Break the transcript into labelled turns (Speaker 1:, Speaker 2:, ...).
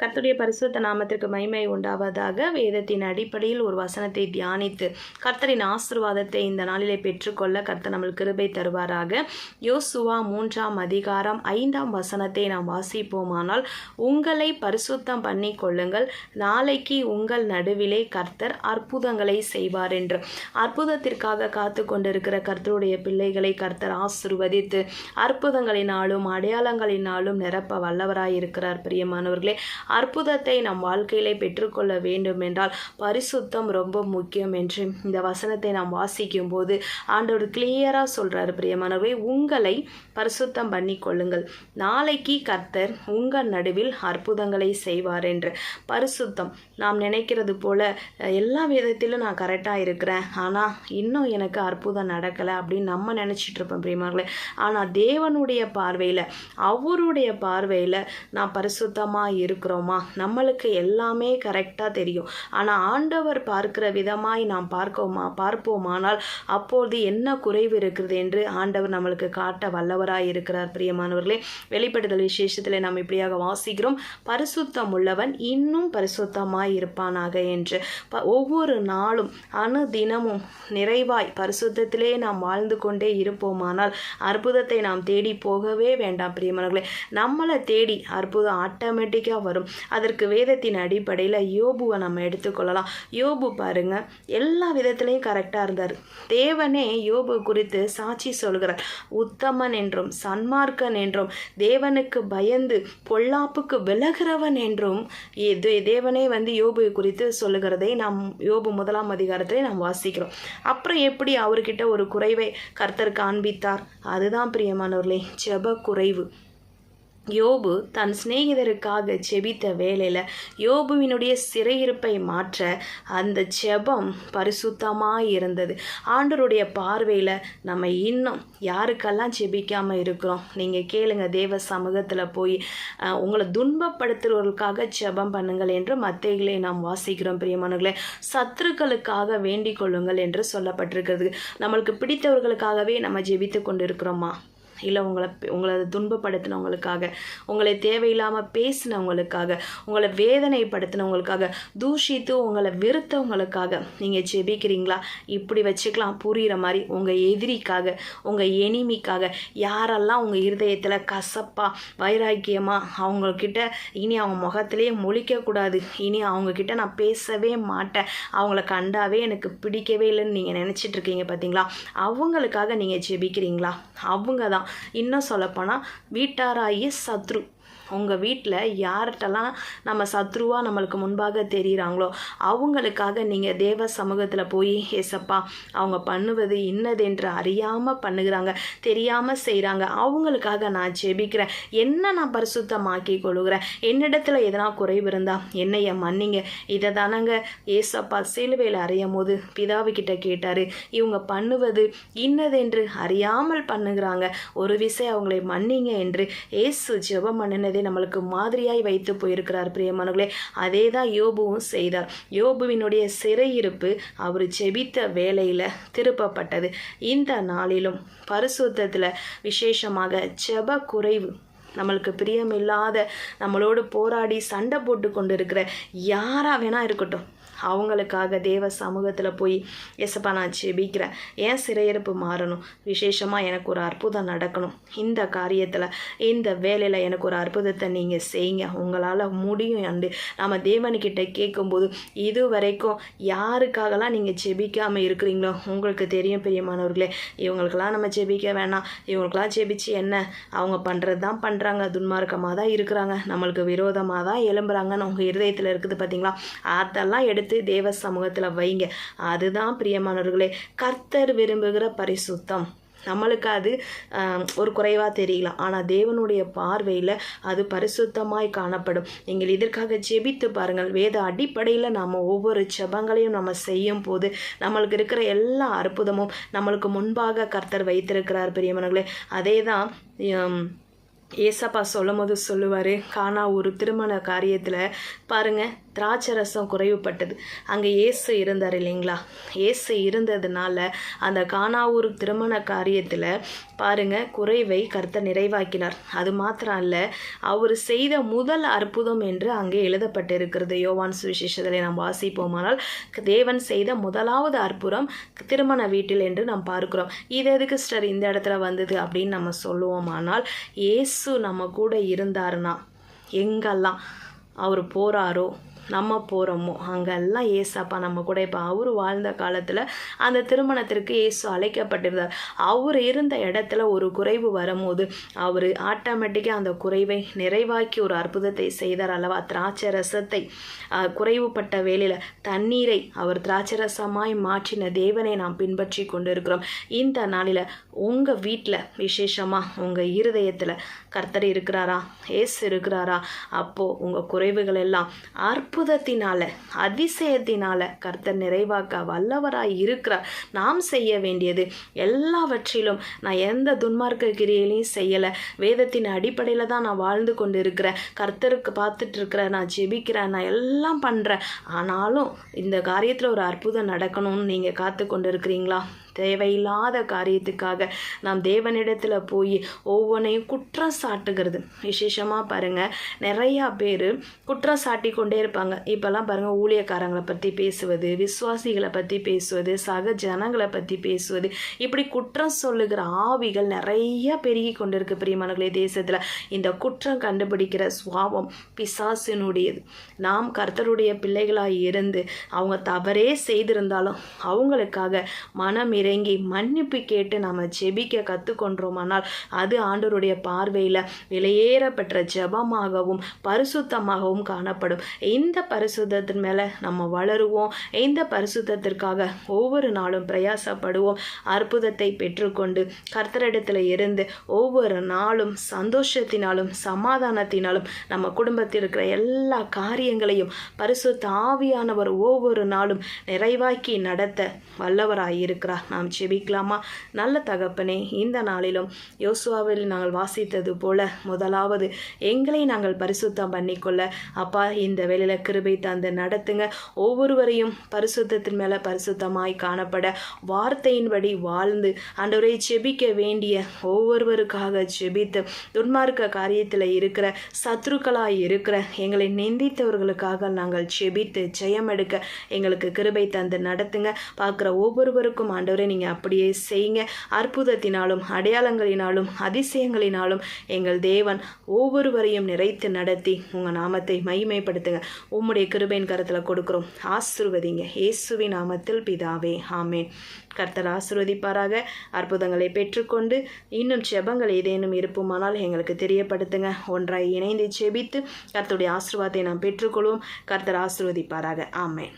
Speaker 1: கர்த்துடைய பரிசுத்த நாமத்திற்கு மகிமை உண்டாவதாக வேதத்தின் அடிப்படையில் ஒரு வசனத்தை தியானித்து கர்த்தரின் ஆசிர்வாதத்தை இந்த நாளிலே பெற்றுக்கொள்ள கர்த்தர் நம்மளுக்கு கிருபை தருவாராக. யோசுவா மூன்றாம் அதிகாரம் ஐந்தாம் வசனத்தை நாம் வாசிப்போமானால் உங்களை பரிசுத்தம் பண்ணி கொள்ளுங்கள். நாளைக்கு உங்கள் நடுவிலே கர்த்தர் அற்புதங்களை செய்வார் என்று. அற்புதத்திற்காக காத்து கொண்டிருக்கிற கர்த்தருடைய பிள்ளைகளை கர்த்தர் ஆசிர்வதித்து அற்புதங்களினாலும் அடையாளங்களினாலும் நிரப்ப வல்லவராயிருக்கிறார். பிரியமானவர்களே அற்புதத்தை நம் வாழ்க்கையிலே பெற்றுக்கொள்ள வேண்டும் என்றால் பரிசுத்தம் ரொம்ப முக்கியம் என்று இந்த வசனத்தை நாம் வாசிக்கும் போது ஆண்டவர் கிளியராக சொல்கிறார் பிரியமானவர்களே. உங்களை பரிசுத்தம் பண்ணி கொள்ளுங்கள். நாளைக்கு கர்த்தர் உங்கள் நடுவில் அற்புதங்களை செய்வார் என்று. பரிசுத்தம். நாம் நினைக்கிறது போல எல்லா விதத்திலும் நான் கரெக்டாக இருக்கிறேன். ஆனால் இன்னும் எனக்கு அற்புதம் நடக்கலை அப்படின்னு நம்ம நினச்சிட்டு இருப்போம் பிரியமார்களே ஆனால் தேவனுடைய பார்வையில் அவருடைய பார்வையில் நான் பரிசுத்தமாக இருக்கிறோமா நம்மளுக்கு எல்லாமே கரெக்டாக தெரியும். ஆனால் ஆண்டவர் பார்க்கிற விதமாய் நாம் பார்க்கோமா? பார்ப்போமானால் அப்போது என்ன குறைவு இருக்கிறது என்று ஆண்டவர் நம்மளுக்கு காட்ட வல்லவராய் இருக்கிறார் பிரியமானவர்களே. வெளிப்படுதல் விசேஷத்தில் நாம் இப்படியாக வாசிக்கிறோம். பரிசுத்தம் உள்ளவன் இன்னும் பரிசுத்தமாய் இருப்பானாக என்று. ப- ஒவ்வொரு நாளும் அணு தினமும் நிறைவாய் பரிசுத்தத்திலே நாம் வாழ்ந்து கொண்டே இருப்போமானால் அற்புதத்தை நாம் தேடி போகவே வேண்டாம் பிரியமானவர்களே. நம்மளை தேடி அற்புதம் ஆட்டோமேட்டிக்காக வரும். அதற்கு வேதத்தின் அடிப்படையில் யோபுவை நம்ம எடுத்துக்கொள்ளலாம். யோபு பாருங்க எல்லா விதத்திலையும் கரெக்டாக இருந்தார். தேவனே யோபு குறித்து சாட்சி சொல்கிறார். உத்தமன் என்றும் சன்மார்க்கன் என்றும் தேவனுக்கு பயந்து பொல்லாப்புக்கு விலகிறவன் என்றும் தேவனே வந்து யோபு குறித்து சொல்லுகிறதை நாம் யோபு முதலாம் அதிகாரத்திலே நாம் வாசிக்கிறோம். அப்புறம் எப்படி அவர்கிட்ட ஒரு குறைவை கர்த்தர் காண்பித்தார்? அதுதான் பிரியமானவர்களே ஜெப குறைவு யோபு தன் சிநேகிதருக்காக செபித்த வேளையில் யோபுவினுடைய சிறையிருப்பை மாற்ற அந்த ஜெபம் பரிசுத்தமாக இருந்தது ஆண்டவருடைய பார்வையில் நம்ம இன்னும் யாருக்கெல்லாம் செபிக்காமல் இருக்கிறோம்? நீங்கள் கேளுங்க தேவ சமூகத்தில் போய் உங்களை துன்பப்படுத்துகிறவர்களுக்காக செபம் பண்ணுங்கள் என்று மத்தைகளை நாம் வாசிக்கிறோம் பிரியமானவர்களே. சத்துருக்களுக்காக வேண்டிக் கொள்ளுங்கள் என்று சொல்லப்பட்டிருக்கிறது. நம்மளுக்கு பிடித்தவர்களுக்காகவே நம்ம ஜெபித்து கொண்டு இருக்கிறோமா இல்லை உங்களை உங்களை துன்பப்படுத்தினவங்களுக்காக உங்களை தேவையில்லாமல் பேசினவங்களுக்காக உங்களை வேதனைப்படுத்தினவங்களுக்காக தூஷித்து உங்களை வெறுத்தவங்களுக்காக நீங்கள் ஜெபிக்கிறீங்களா? இப்படி வச்சுக்கலாம் புரிகிற மாதிரி உங்கள் எதிரிக்காக உங்கள் எனிமிக்காக யாரெல்லாம் உங்கள் இருதயத்தில் கசப்பாக வைராக்கியமாக அவங்கக்கிட்ட இனி அவங்க முகத்திலேயே முழிக்கக்கூடாது இனி அவங்கக்கிட்ட நான் பேசவே மாட்டேன். அவங்கள கண்டாவே எனக்கு பிடிக்கவே இல்லைன்னு நீங்கள் நினச்சிட்டு இருக்கீங்க பார்த்தீங்களா அவங்களுக்காக நீங்கள் ஜெபிக்கிறீங்களா? அவங்க தான் இன்னும் சொல்லப்போனால் வீட்டாராகிய சத்ரு. உங்கள் வீட்டில் யார்கிட்டலாம் நம்ம சத்ருவாக நம்மளுக்கு முன்பாக தெரிகிறாங்களோ அவங்களுக்காக நீங்கள் தேவ சமூகத்தில் போய் ஏசப்பா அவங்க பண்ணுவது இன்னதென்று அறியாமல் பண்ணுகிறாங்க தெரியாமல் செய்கிறாங்க அவங்களுக்காக நான் ஜெபிக்கிறேன். என்ன நான் பரிசுத்தமாக்கி கொள்கிறேன் என்னிடத்துல எதனா குறைவு இருந்தா என்னைய மன்னிங்க. இதை தானங்க ஏசப்பா சிலுவையில் அறையும் போது பிதாவுக்கிட்ட கேட்டார். இவங்க பண்ணுவது இன்னதென்று அறியாமல் பண்ணுகிறாங்க. ஒரு விசை அவங்களை மன்னிங்க என்று ஏசு ஜெபம் பண்ணினதே நம்மளுக்கு மாதிரியாய் வைத்து போயிருக்கிறார் பிரியமானவர்களே. அதே தான் யோபுவும் செய்தார். யோபுவினுடைய சிறையிருப்பு அவர் ஜெபித்த வேலையில் திருப்பப்பட்டது. இந்த நாளிலும் பரிசுத்தத்தில் விசேஷமாக செப குறைவு நம்மளுக்கு பிரியமில்லாத நம்மளோடு போராடி சண்டை போட்டு கொண்டு இருக்கிற யாரா வேணா இருக்கட்டும். அவங்களுக்காக தேவ சமூகத்தில் போய் எசப்பா நான் ஜெபிக்கிறேன். ஏன் சிறையிருப்பு மாறணும்? விசேஷமாக எனக்கு ஒரு அற்புதம் நடக்கணும். இந்த காரியத்தில் இந்த வேலையில் எனக்கு ஒரு அற்புதத்தை நீங்கள் செய்யுங்க. உங்களால் முடியும் அண்டு நம்ம தேவன்கிட்ட கேட்கும்போது இது வரைக்கும் யாருக்காகலாம் நீங்கள் ஜெபிக்காமல் இருக்கிறீங்களோ உங்களுக்கு தெரியும் பெரியமானவர்களே இவங்களுக்கெல்லாம் நம்ம ஜெபிக்க வேணாம். இவங்களுக்கெல்லாம் ஜெபிச்சு என்ன? அவங்க பண்ணுறது தான் பண்ணுறாங்க துன்மார்க்கமாக தான் இருக்கிறாங்க. நம்மளுக்கு விரோதமாக தான் எழும்புறாங்கன்னு உங்கள் இருதயத்தில் இருக்குது பார்த்தீங்களா அதெல்லாம் எடுத்து தேவ சமூகத்தில் வைங்க. அதுதான் பிரியமானவர்களே கர்த்தர் விரும்புகிற பரிசுத்தம். நம்மளுக்கு அது ஒரு குறைவாக தெரியலாம். ஆனால் தேவனுடைய பார்வையில் அது பரிசுத்தமாய் காணப்படும். நீங்கள் இதற்காக ஜெபித்து பாருங்கள். வேத அடிப்படையில் நாம் ஒவ்வொரு செபங்களையும் நம்ம செய்யும் போது நம்மளுக்கு இருக்கிற எல்லா அற்புதமும் நம்மளுக்கு முன்பாக கர்த்தர் வைத்திருக்கிறார் பெரியவனங்களே அதே தான் ஏசப்பா சொல்லும் போது சொல்லுவார் காணா ஒரு திருமண காரியத்தில் பாருங்கள் பாருங்க திராட்சரசம் குறைவுபட்டது. அங்கே இயேசு இருந்தார் இல்லைங்களா? இயேசு இருந்ததுனால அந்த கானாவூர் திருமண காரியத்தில் பாருங்க குறைவை கருத்தை நிறைவாக்கினார். அது மாத்திரம் அல்ல அவர் செய்த முதல் அற்புதம் என்று அங்கே எழுதப்பட்டிருக்கிறது. யோவான் சுவிசேஷத்தில் நாம் வாசிப்போமானால் தேவன் செய்த முதலாவது அற்புதம் திருமண வீட்டில் என்று நாம் பார்க்கிறோம். இது எதுக்கு சிஸ்டர் இந்த இடத்துல வந்தது அப்படின்னு நம்ம சொல்லுவோமானால் இயேசு நம்ம கூட இருந்தாருன்னா எங்கெல்லாம் அவர் போகிறாரோ நம்ம போகிறோமோ அங்கெல்லாம் ஏசப்பா நம்ம கூட இப்போ அவர் வாழ்ந்த காலத்தில் அந்த திருமணத்திற்கு ஏசு அழைக்கப்பட்டிருந்தார். அவர் இருந்த இடத்துல ஒரு குறைவு வரும்போது அவர் ஆட்டோமேட்டிக்காக அந்த குறைவை நிறைவாக்கி ஒரு அற்புதத்தை செய்தார் அல்லவா? திராட்சை ரசத்தை குறைவுபட்ட வேலையில் தண்ணீரை அவர் திராட்சை ரசமாய் மாற்றின தேவனை நாம் பின்பற்றி கொண்டிருக்கிறோம். இந்த நாளில் உங்கள் வீட்டில் விசேஷமாக உங்கள் இருதயத்தில் கர்த்தர் இருக்கிறாரா? ஏசு இருக்கிறாரா? அப்போது உங்கள் குறைவுகள் எல்லாம் அற்புத அற்புதத்தினால அதிசயத்தினால கர்த்தர் நிறைவாக்க வல்லவராய் இருக்கிறார். நாம் செய்ய வேண்டியது எல்லாவற்றிலும் நான் எந்த துன்மார்க்க கிரியையிலையும் செய்யலை. வேதத்தின் அடிப்படையில் தான் நான் வாழ்ந்து கொண்டு இருக்கிறேன் கர்த்தருக்கு பார்த்துட்டு இருக்கிறேன் நான் ஜெபிக்கிறேன் நான் எல்லாம் பண்ணுறேன் ஆனாலும் இந்த காரியத்தில் ஒரு அற்புதம் நடக்கணும்னு நீங்கள் காத்து கொண்டு இருக்கிறீங்களா தேவையில்லாத காரியத்துக்காக நாம் தேவனிடத்தில் போய் ஒவ்வொன்றையும் குற்றம் சாட்டுகிறது. விசேஷமாக பாருங்கள் நிறையா பேர் குற்றம் சாட்டி கொண்டே இருப்பாங்க. இப்போல்லாம் பாருங்கள் ஊழியக்காரங்களை பற்றி பேசுவது விசுவாசிகளை பற்றி பேசுவது சக ஜனங்களை பற்றி பேசுவது இப்படி குற்றம் சொல்லுகிற ஆவிகள் நிறைய பெருகி கொண்டிருக்கு பிரியமானங்களே தேசத்தில். இந்த குற்றம் கண்டுபிடிக்கிற சுவாபம் பிசாசினுடையது. நாம் கர்த்தருடைய பிள்ளைகளாக இருந்து அவங்க தவறே செய்திருந்தாலும் அவங்களுக்காக மனம் இறங்கி மன்னிப்பு கேட்டு நம்ம ஜெபிக்க கற்றுக்கொண்டோமானால் அது ஆண்டவருடைய பார்வையில் விலையேறப்பெற்ற ஜபமாகவும் பரிசுத்தமாகவும் காணப்படும். இந்த பரிசுத்தத்தின் மேலே நம்ம வளருவோம். இந்த பரிசுத்தத்திற்காக ஒவ்வொரு நாளும் பிரயாசப்படுவோம். அற்புதத்தை பெற்றுக்கொண்டு கர்த்தரிடத்தில் இருந்து ஒவ்வொரு நாளும் சந்தோஷத்தினாலும் சமாதானத்தினாலும் நம்ம குடும்பத்தில் இருக்கிற எல்லா காரியங்களையும் பரிசுத்த ஆவியானவர் ஒவ்வொரு நாளும் நிறைவாக்கி நடத்த வல்லவராயிருக்கிறார் நாம் செபிக்கலாமா நல்ல தகப்பனே இந்த நாளிலும் யோசுவாவில் நாங்கள் வாசித்தது போல முதலாவது எங்களை நாங்கள் பரிசுத்தம் பண்ணிக்கொள்ள. அப்பா இந்த வேலையில் கிருபை தந்து நடத்துங்க. ஒவ்வொருவரையும் பரிசுத்தத்தின் மேலே பரிசுத்தமாய் காணப்பட வார்த்தையின்படி வாழ்ந்து அன்றவரை செபிக்க வேண்டிய ஒவ்வொருவருக்காக செபித்து துன்மார்க்க காரியத்தில் இருக்கிற சத்ருக்களாய் இருக்கிற எங்களை நிந்தித்தவர்களுக்காக நாங்கள் செபித்து ஜெயம் எடுக்க எங்களுக்கு கிருபை தந்து நடத்துங்க. பார்க்குற ஒவ்வொருவருக்கும் ஆண்டவரை நீங்கள் அப்படியே செய்யுங்க. அற்புதத்தினாலும் அடையாளங்களினாலும் அதிசயங்களினாலும் எங்கள் தேவன் ஒவ்வொருவரையும் நிறைத்து நடத்தி உங்கள் நாமத்தை மகிமைப்படுத்துங்க. உம்முடைய கிருபையின் கருத்தில் கொடுக்குறோம். ஆசிர்வதிங்க. இயேசுவின் நாமத்தில் பிதாவே. ஆமேன். கர்த்தர் ஆசிர்வதிப்பாராக. அற்புதங்களை பெற்றுக்கொண்டு இன்னும் செபங்கள் ஏதேனும் இருப்புமானால் எங்களுக்கு தெரியப்படுத்துங்க. ஒன்றாய் இணைந்து செபித்து கர்த்தருடைய ஆசிர்வாதத்தை நாம் பெற்றுக்கொள்வோம். கர்த்தர் ஆசிர்வதிப்பாராக. ஆமேன்.